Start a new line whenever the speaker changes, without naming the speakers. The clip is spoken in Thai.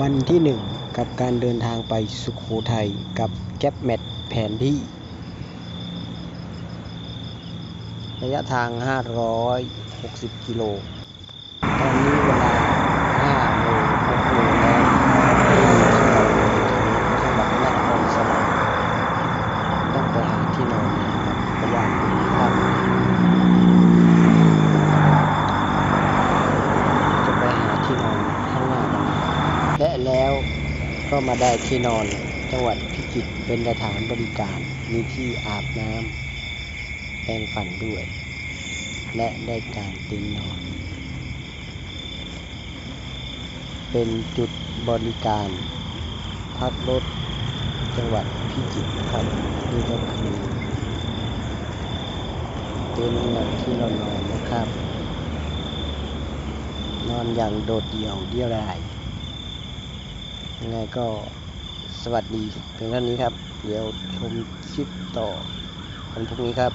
วันที่หนึ่งกับการเดินทางไปสุขโขทัยกับแก็บแมทแผนที่ ระยะทาง 560 กิโล ตอนนี้เวลา5โมง6โมงแล้วที่เราถึงจังหวัดนครสวรรค์ต้องไปหาที่นอนนะครับเพราะว่าค่ำจะไปหาที่นอนข้างหน้ากันนะครับ แล้วก็มาได้ที่นอน จังหวัดพิจิตรเป็นสถานบริการ มีที่อาบน้ำแปรงฟันด้วย และได้กางเต็นนอน เป็นจุดบริการ พักรถจังหวัดพิจิตรครับนี่ก็คือเต็นท์และที่เรานอนนะครับ นอนอย่างโดดเดี่ยวเดียวดาย ยังไงก็สวัสดีเพียงเท่านี้ครับ เดี๋ยวชมคลิปต่อวันพรุ่งนี้ครับ